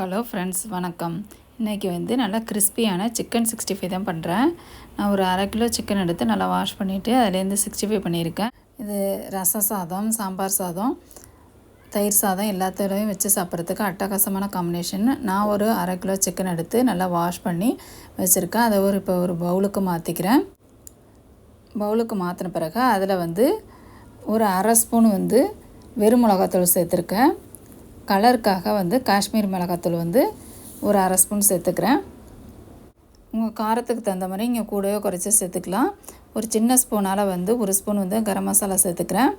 Hello friends வணக்கம். இன்றைக்கி வந்து நல்லா கிறிஸ்பியான சிக்கன் சிக்ஸ்டி ஃபைவ் தான் பண்ணுறேன் நான் ஒரு அரை கிலோ சிக்கன் எடுத்து நல்லா வாஷ் பண்ணிவிட்டு அதுலேருந்து சிக்ஸ்டி ஃபைவ் பண்ணியிருக்கேன். இது ரச சாதம் சாம்பார் சாதம் தயிர் சாதம் எல்லாத்தோடையும் வச்சு சாப்பிட்றதுக்கு அட்டகாசமான காம்பினேஷன் நான் ஒரு அரை கிலோ சிக்கன் எடுத்து நல்லா வாஷ் பண்ணி வச்சுருக்கேன். அதை ஒரு இப்போ ஒரு பவுலுக்கு மாற்றிக்கிறேன் பவுலுக்கு மாற்றின பிறகு அதில் வந்து ஒரு அரை ஸ்பூன் வந்து வெறும் மிளகாத்தூள் சேர்த்துருக்கேன். கலருக்காக வந்து காஷ்மீர் மிளகாத்தூள் வந்து ஒரு அரை ஸ்பூன் சேர்த்துக்கிறேன். உங்கள் காரத்துக்கு தகுந்த மாதிரி இங்கே கூடவே குறைச்சி சேர்த்துக்கலாம். ஒரு சின்ன ஸ்பூனால் வந்து ஒரு ஸ்பூன் வந்து கரம் மசாலா சேர்த்துக்கிறேன்.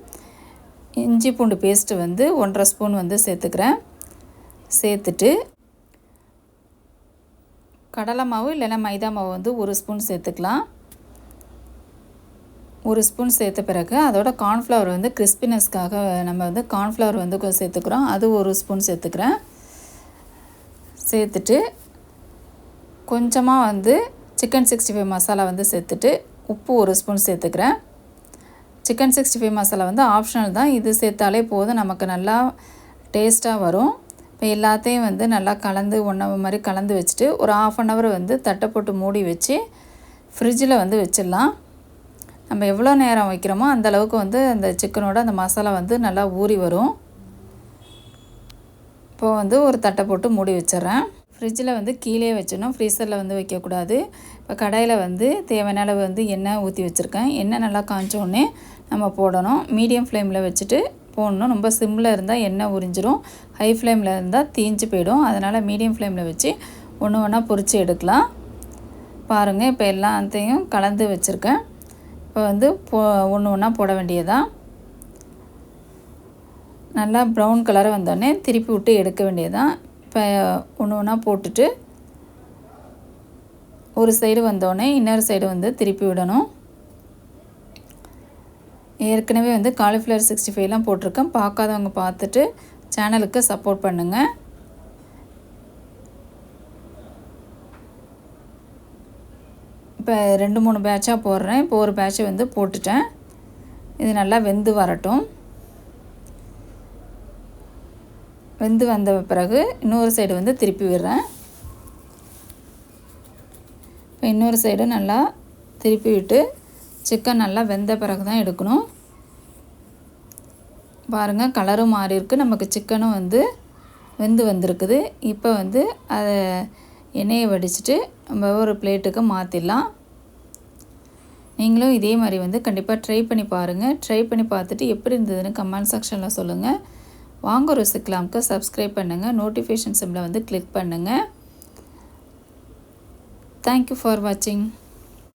இஞ்சி பூண்டு பேஸ்ட்டு வந்து ஒன்றரை ஸ்பூன் வந்து சேர்த்துக்கிறேன். சேர்த்துட்டு கடலை மாவு இல்லைன்னா மைதா மாவு வந்து ஒரு ஸ்பூன் சேர்த்துக்கலாம். ஒரு ஸ்பூன் சேர்த்த பிறகு அதோட கார்ன்ஃப்ளவர் வந்து கிறிஸ்பினஸ்க்காக நம்ம வந்து கார்ன்ஃப்ளவர் வந்து சேர்த்துக்கிறோம். அது ஒரு ஸ்பூன் சேர்த்துக்கிறேன். சேர்த்துட்டு கொஞ்சமாக வந்து சிக்கன் சிக்ஸ்டி ஃபைவ் மசாலா வந்து சேர்த்துட்டு உப்பு ஒரு ஸ்பூன் சேர்த்துக்கிறேன். சிக்கன் சிக்ஸ்டி ஃபைவ் மசாலா வந்து ஆப்ஷனல் தான். இது சேர்த்தாலே போதும். நமக்கு நல்லா டேஸ்ட்டாக வரும். இப்போ எல்லாத்தையும் வந்து நல்லா கலந்து ஒன்றா மாதிரி கலந்து வச்சுட்டு ஒரு ஆஃப் அன் ஹவர் வந்து தட்டை போட்டு மூடி வச்சு ஃப்ரிட்ஜில் வந்து வச்சிடலாம். நம்ம எவ்வளோ நேரம் வைக்கிறோமோ அந்த அளவுக்கு வந்து அந்த சிக்கனோட அந்த மசாலா வந்து நல்லா ஊறி வரும். இப்போ வந்து ஒரு தட்டை போட்டு மூடி வச்சிட்றேன். ஃப்ரிட்ஜில் வந்து கீழே வச்சிடணும். ஃப்ரீசரில் வந்து வைக்கக்கூடாது. இப்போ கடையில் வந்து தேவையான அளவு வந்து எண்ணெய் ஊற்றி வச்சுருக்கேன். எண்ணெய் நல்லா காய்ச்சோடனே நம்ம போடணும். மீடியம் ஃப்ளேமில் வச்சுட்டு போடணும். ரொம்ப சிம்மில் இருந்தால் எண்ணெய் உறிஞ்சிரும். ஹை ஃப்ளேமில் இருந்தால் தீஞ்சு போயிடும். அதனால் மீடியம் ஃப்ளேமில் வச்சு ஒன்று ஒன்றா பொறிச்சு எடுக்கலாம். பாருங்கள் இப்போ எல்லாத்தையும் கலந்து வச்சுருக்கேன். இப்போ வந்து போ ஒன்று ஒன்றா போட வேண்டியதான் நல்லா ப்ரௌன் கலராக வந்தோடனே திருப்பி விட்டு எடுக்க வேண்டியதான் இப்போ ஒன்று ஒன்றா போட்டுட்டு ஒரு சைடு வந்தோடனே இன்னொரு சைடு வந்து திருப்பி விடணும். ஏற்கனவே வந்து காலிஃப்ளவர் சிக்ஸ்டி ஃபைவ்லாம் போட்டிருக்கேன். பார்க்காதவங்க பார்த்துட்டு சேனலுக்கு சப்போர்ட் பண்ணுங்கள் இப்போ ரெண்டு மூணு பேட்சாக போடுறேன். இப்போ ஒரு பேட்சை வந்து போட்டுட்டேன். இது நல்லா வெந்து வரட்டும். வெந்து வந்த பிறகு இன்னொரு சைடு வந்து திருப்பி விடுறேன். இப்போ இன்னொரு சைடு நல்லா திருப்பி விட்டு சிக்கன் நல்லா வெந்த பிறகு தான் எடுக்கணும். பாருங்கள் கலரும் மாறி இருக்குது நமக்கு சிக்கனும் வந்து வெந்து வந்திருக்குது. இப்போ வந்து அதை எண்ணெயை வடிச்சிட்டு நம்ம ஒரு பிளேட்டுக்கு மாற்றிடலாம் நீங்களும் இதே மாதிரி வந்து கண்டிப்பாக ட்ரை பண்ணி பாருங்கள் ட்ரை பண்ணி பார்த்துட்டு எப்படி இருந்ததுன்னு கமெண்ட் செக்ஷனில் சொல்லுங்கள் வாங்க ருசிக்கலாம்க்கு சப்ஸ்கிரைப் பண்ணுங்கள் நோட்டிஃபிகேஷன் சிம்மில் வந்து கிளிக் பண்ணுங்கள் தேங்க்யூ ஃபார் வாட்சிங்